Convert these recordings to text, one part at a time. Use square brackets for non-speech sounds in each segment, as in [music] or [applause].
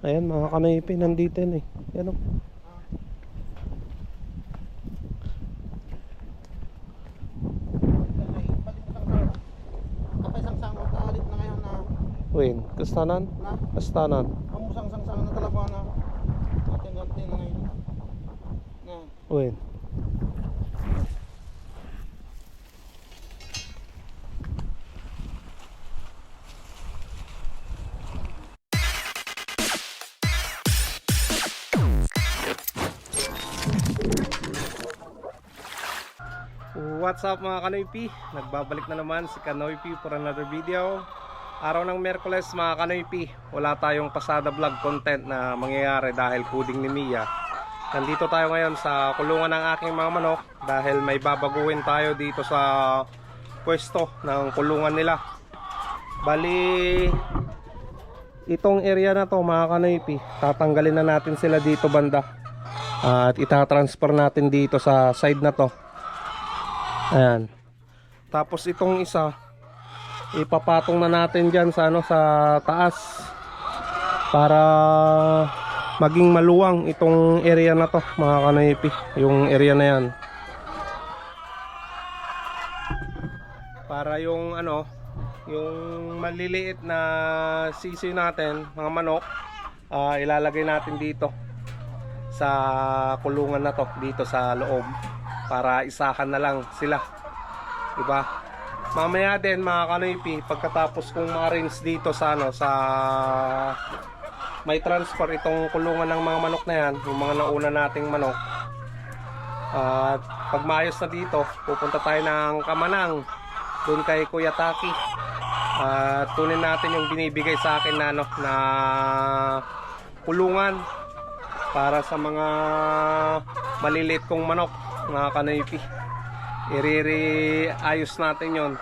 Ayan mga kanaypi nandito yan eh. Yan o. Na Win, kastanan? na Kastanan. ang musang sang sang na talaga na ating ganti na ngayon. Na Win. What's up mga Kanoypi? Nagbabalik na naman si Kanoypi for another video. Araw ng Merkules mga Kanoypi Wala tayong pasada vlog content na mangyayari dahil puding ni Mia. Nandito tayo ngayon sa kulungan ng aking mga manok Dahil may babaguhin tayo dito sa pwesto ng kulungan nila. Bali Itong area na to mga Kanoypi Tatanggalin na natin sila dito banda. At itatransfer natin dito sa side na to Ayan. Tapos itong isa ipapatong na natin diyan sa ano sa taas para maging maluwang itong area na to mga kanoypi yung area na yan para yung ano yung maliliit na sisi natin mga manok ah, ilalagay natin dito sa kulungan na to dito sa loob para isahan na lang sila. Diba? Mamaya din mga kanoypi pagkatapos kong ma-arrange dito sa ano sa may transfer itong kulungan ng mga manok na yan yung mga nauna nating manok. At pag maayos na dito pupunta tayo ng Kamanang doon kay Kuya Taki. At kunin natin yung binibigay sa akin na ano na kulungan para sa mga maliliit kong manok mga kanoypi iriri ayos natin yon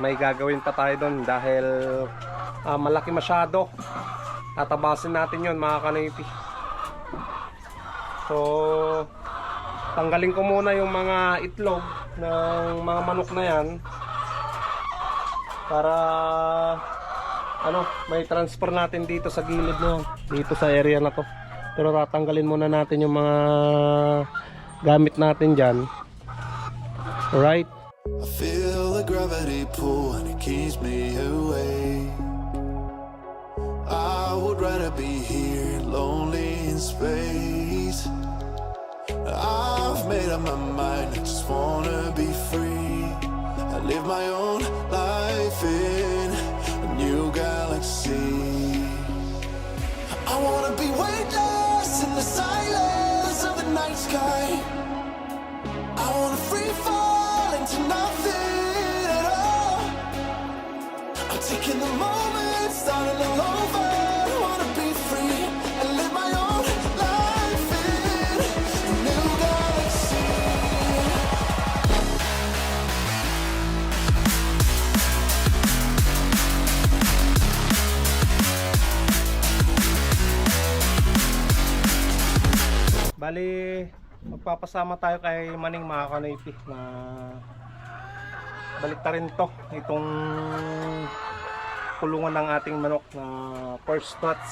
may gagawin pa tayo doon dahil ah, malaki masyado. Tatabasin natin yon mga kanoypi so tanggalin ko muna yung mga itlog ng mga manok na yan para ano may transfer natin dito sa gilid yan dito sa area na to. Pero tatanggalin muna natin yung mga gamit natin dyan alright I feel the gravity pull and it keeps me away. I would rather be here, lonely in space. I've made up my mind, I just wanna be free. I live my own life in a new galaxy. I wanna be weightless in the silence night sky. I wanna free fall into nothing at all. I'm taking the moment, starting all over. Magpapasama tayo kay Maning mga kanoypi na balik ta rin to itong kulungan ng ating manok na first batch.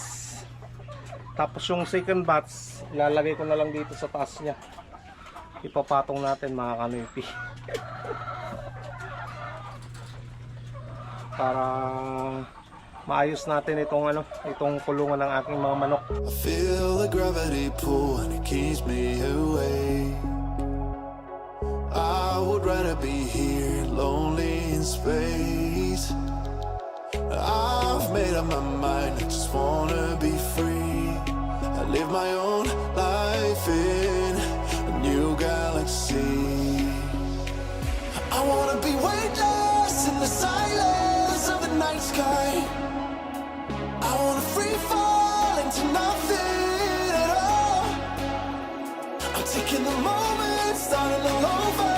Tapos yung second batch ilalagay ko na lang dito sa taas niya. Ipapatong natin mga kanoypi. [laughs] Para maayos natin itong ano itong kulungan ng aking mga manok I feel the gravity pull and it keeps me away. I would rather be here, lonely in space. I've made up my mind, I just wanna be free. I live my own life in a new galaxy. I wanna be weightless in the silence of the night sky. Taking the moment, starting all over.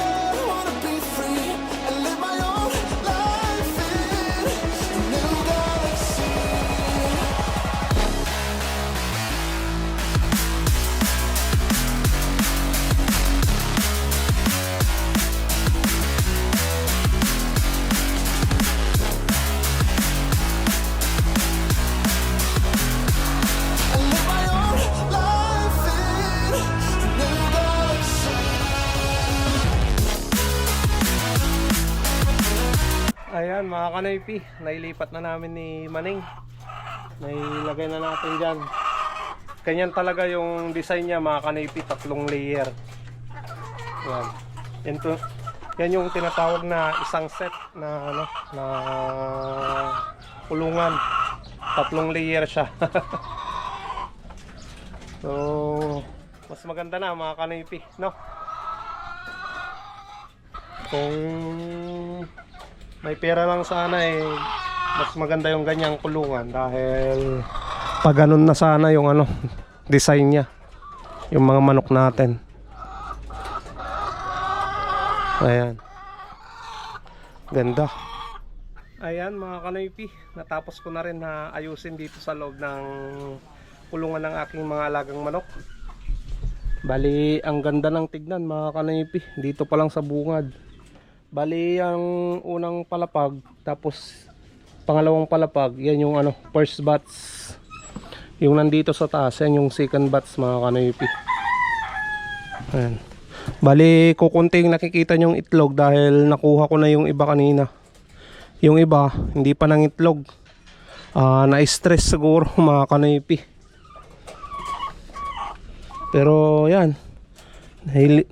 Mga kanoypi, nailipat na namin ni Maning. Nailagay na natin dyan. Ganyan talaga yung design niya mga kanoypi, tatlong layer. Yan. Yan, to, yan yung tinatawag na isang set na ano, na kulungan. Tatlong layer siya. [laughs] so, mas maganda na mga kanoypi, no? Kung may pera lang sana eh. Mas maganda yung ganyang kulungan dahil pag ganun na sana yung ano design niya yung mga manok natin. Ayan. Ganda. Ayan mga kanoypi natapos ko na rin na ayusin dito sa loob ng kulungan ng aking mga alagang manok. Bali ang ganda ng tignan mga kanoypi dito pa lang sa bungad Bali, ang unang palapag, tapos pangalawang palapag, yan yung ano, first bats. Yung nandito sa taas, yan yung second bats mga kanoypi. Ayan. Bali, kukunting nakikita yung itlog dahil nakuha ko na yung iba kanina. Yung iba, hindi pa nang itlog. Ah, na-stress siguro [laughs] mga kanoypi. Pero yan, nahili-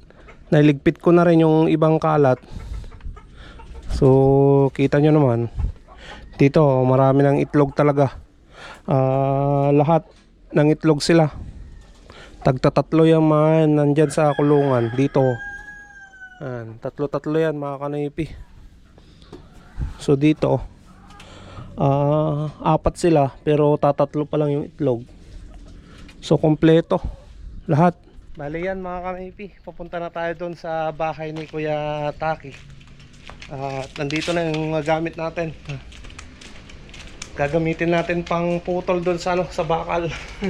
nailigpit ko na rin yung ibang kalat. So, kita nyo naman, dito marami ng itlog talaga. Ah, lahat ng itlog sila. Tagtatatlo yan man nandyan sa kulungan dito. Tatlo-tatlo yan mga kanipi. So dito, ah, apat sila pero tatatlo pa lang yung itlog. So kompleto lahat. Bali yan mga kanipi, pupunta na tayo doon sa bahay ni Kuya Taki. At nandito na yung gamit natin. Gagamitin natin pang putol doon sa ano, sa bakal. [laughs]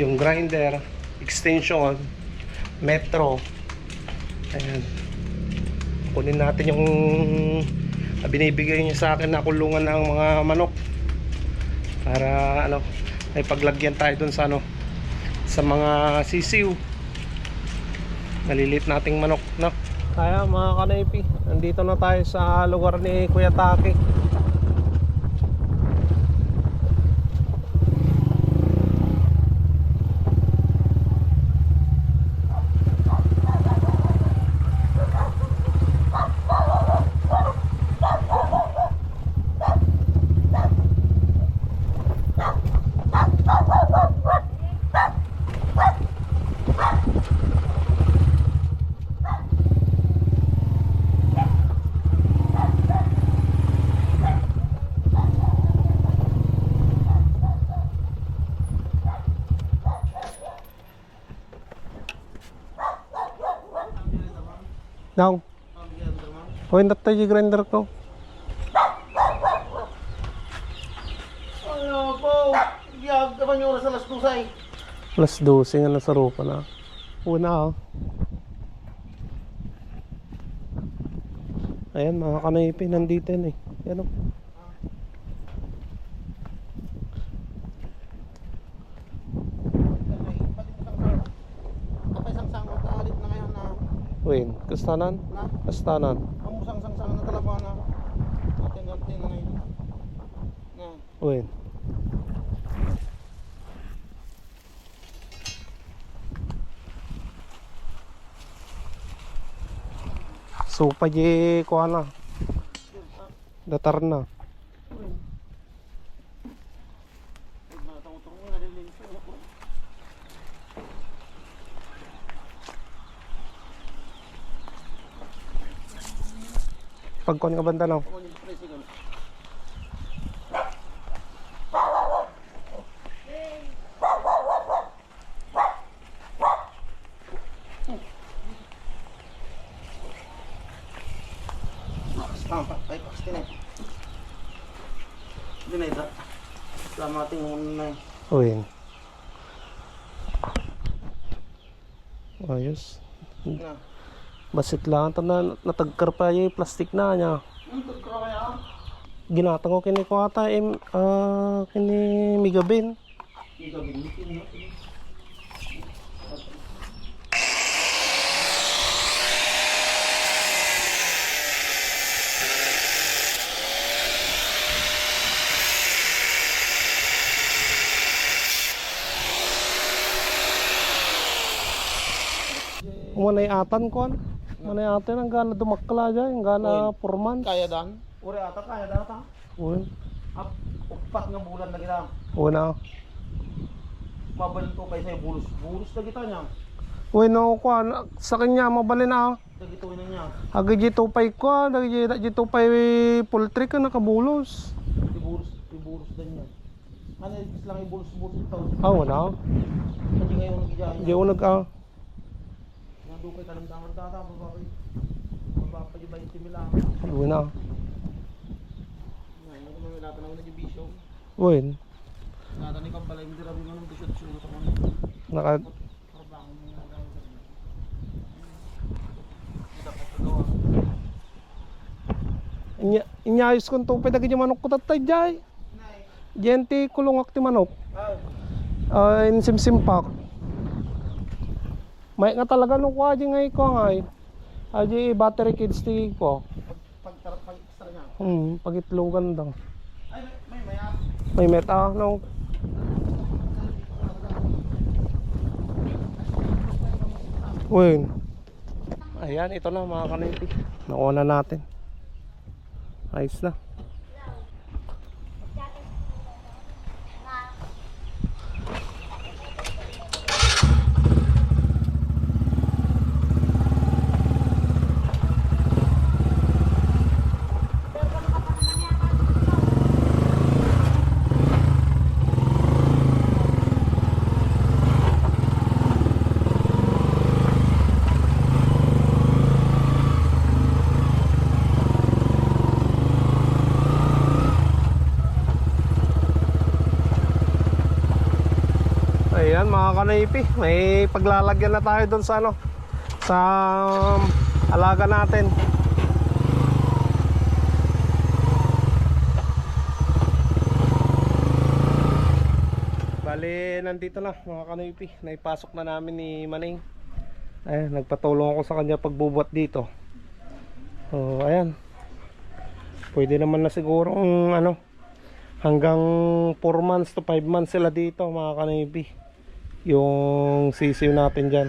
yung grinder, extension, metro. Ayan. Kunin natin yung ah, binibigay niya sa akin na kulungan ng mga manok. Para ano, ay paglagyan tayo doon sa ano, sa mga sisiw nalilit nating manok no kaya mga kanaypi nandito na tayo sa lugar ni Kuya Taki Now, Hoy, natay yung grinder ko. Ano po? Iyag naman yung oras alas 12 ay. Plus 12 nga nasa rupa na. Una oh. Ayan mga kanaypi, nandito yun eh. Yan oh. Kapay sang sang alit na ngayon na Win, kastanan? na Kastanan. amusang sang sang na telepono na. Atin ganti na ngayon. Na. Win. So pa je ko ana. Datar na. Pagkon ka banda lang. Basik lang tanan natagkar pa yung plastic na nya. Ginatang ko kini ko ata im uh, eh, ah, kini migabin. Migabin umanay atan kon ko. Umanayatan ang gana dumakla dyan. Ang gana four months. Kaya dan? Uri ata kaya data. Uy. Up, upat nga bulan na kita. Una. Mabalin ko kay sa'yo bulos. Bulos na kita niya. Uy, no, ko. Sa kanya, mabalin na. Nagituin na niya. Agi dito pay ko. Agi dito pay poultry ka nakabulos. Ibulos, ibulos din niya. Ano, lang ibulos-bulos ito. Ah, wala. Hindi ngayon nagigyan Hindi niya. ako ka ng damang data. Babakay. Babakay yung 20 mila. Uy na. Ngayon, ano naman na nag-ibisyo. Uy. Nata ni Kampala, hindi rin naman bisyo at sulo sa mga. Naka... Nga. Inya, inyayos kong tupay dagi di manok ko tatay jay. Gente kulong akti manok. Ah, Uh, in simsimpak. May nga talaga nung kwa di ngay ko ngay. Aji battery kids ti ko. pag pag pag niya. Hmm, pagitlogan daw. Ay, may may may May meta no. Uy. Ayan, ito na mga kanipi. Nakuha na natin. Ayos na. Ayan mga kanaypi, may paglalagyan na tayo doon sa ano sa um, alaga natin. Bali, nandito na mga kanaypi, naipasok na namin ni Maning. Ayan, nagpatulong ako sa kanya pagbubuhat dito. So, ayan. Pwede naman na siguro ano, hanggang 4 months to 5 months sila dito mga kanibi yung sisiw natin dyan.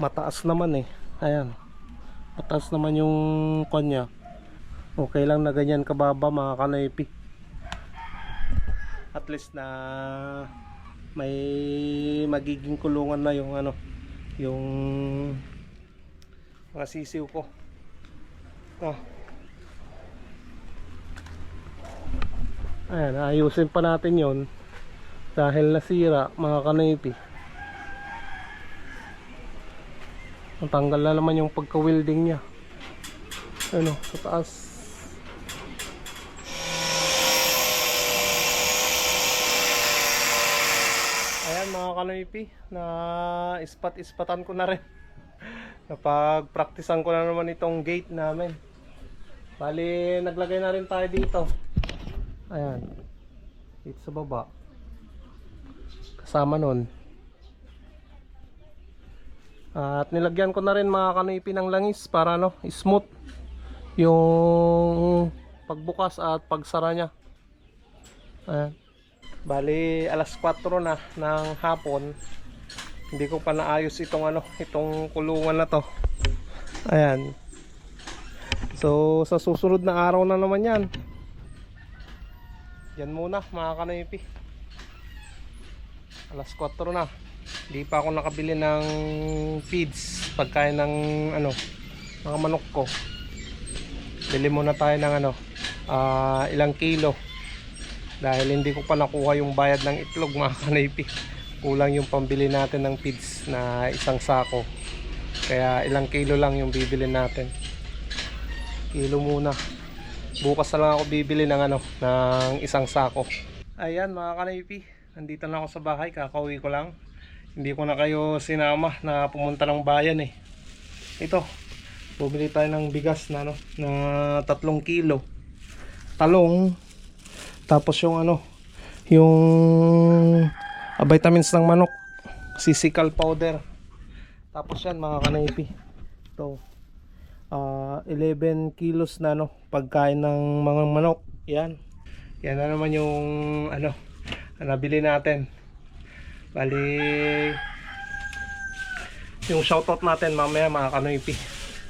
Mataas naman eh. Ayan. Mataas naman yung kanya okay lang na ganyan kababa mga kanibi at least na may magiging kulungan na yung ano yung mga sisiw ko. Ah. Ayan, ayusin pa natin yon dahil nasira mga kanipi. Natanggal na naman yung pagka-welding niya. Ano, sa taas. Ayan mga kanipi, na ispat-ispatan ko na rin. [laughs] Napag-practicean ko na naman itong gate namin. Bali, naglagay na rin tayo dito. Ayan. Dito sa baba. Kasama nun. At nilagyan ko na rin mga kanipi ng langis para ano, smooth yung pagbukas at pagsara niya. Ayan. Bali, alas 4 na ng hapon. Hindi ko pa naayos itong ano, itong kulungan na to. Ayan. So, sa susunod na araw na naman yan. Yan muna mga kanipi. Alas 4 na. Hindi pa ako nakabili ng feeds. Pagkain ng ano, mga manok ko. Bili muna tayo ng ano, ah, ilang kilo. Dahil hindi ko pa nakuha yung bayad ng itlog mga kanipi. Kulang yung pambili natin ng feeds na isang sako. Kaya ilang kilo lang yung bibili natin. Kilo muna bukas na lang ako bibili ng ano ng isang sako ayan mga kanaypi nandito na ako sa bahay kakauwi ko lang. Hindi ko na kayo sinama na pumunta ng bayan eh. Ito bumili tayo ng bigas na ano na tatlong kilo. Talong. Tapos yung ano yung ah, vitamins ng manok. Sisical powder. Tapos yan mga kanaypi. Ito ah 11 kilos na no pagkain ng mga manok. Yan. Yan na naman yung ano nabili natin bali yung shoutout natin mamaya mga kanoypi.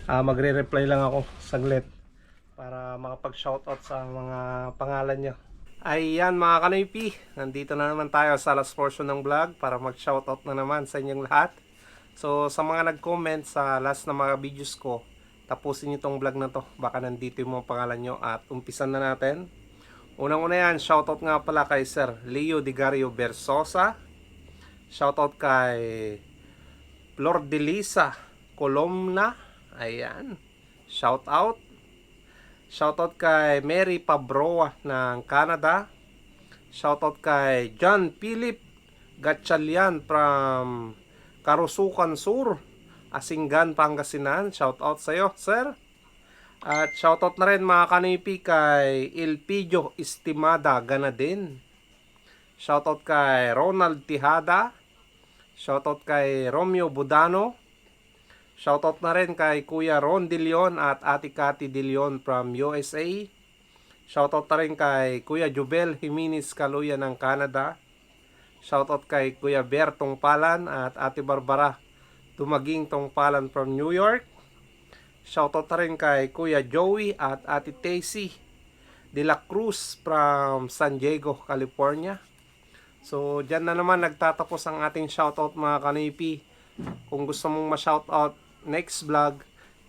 Ah, magre-reply lang ako saglit para makapag-shoutout sa mga pangalan nyo. Ayan mga kanoypi, nandito na naman tayo sa last portion ng vlog para mag-shoutout na naman sa inyong lahat. So sa mga nag-comment sa last na mga videos ko, tapusin nyo tong vlog na to. Baka nandito yung mga pangalan nyo at umpisan na natin. Unang-una yan, shoutout nga pala kay Sir Leo Digario Bersosa. Shoutout kay Flor de Lisa Colomna. Ayan. Shoutout. Shoutout kay Mary Pabroa ng Canada. Shoutout kay John Philip Gatchalian from Karusukan Sur, Asinggan, Pangasinan. Shoutout sa iyo, sir. At shoutout na rin mga kanipi kay Ilpidio Estimada Ganadin. Shoutout kay Ronald Tihada. Shoutout kay Romeo Budano. Shoutout na rin kay Kuya Ron De Leon at Ate Cathy De Leon from USA. Shoutout na rin kay Kuya Jubel Jimenez Kaluya ng Canada. Shoutout kay Kuya Bertong Palan at Ate Barbara Tumaging Tongpalan from New York. Shoutout na rin kay Kuya Joey at Ate Tacy De La Cruz from San Diego, California. So, dyan na naman nagtatapos ang ating shoutout mga kanipi. Kung gusto mong ma-shoutout next vlog,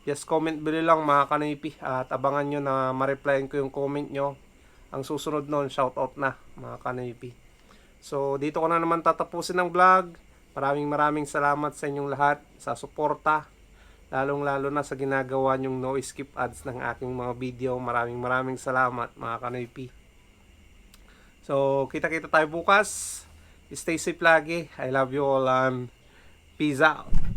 just comment below lang mga kanipi at abangan nyo na ma-replyan ko yung comment nyo. Ang susunod nun, shoutout na mga kanipi. So, dito ko na naman tatapusin ang vlog. Maraming maraming salamat sa inyong lahat sa suporta. Lalong lalo na sa ginagawa nyong no skip ads ng aking mga video. Maraming maraming salamat mga kanipi. So, kita-kita tayo bukas. Stay safe lagi. I love you all and peace out.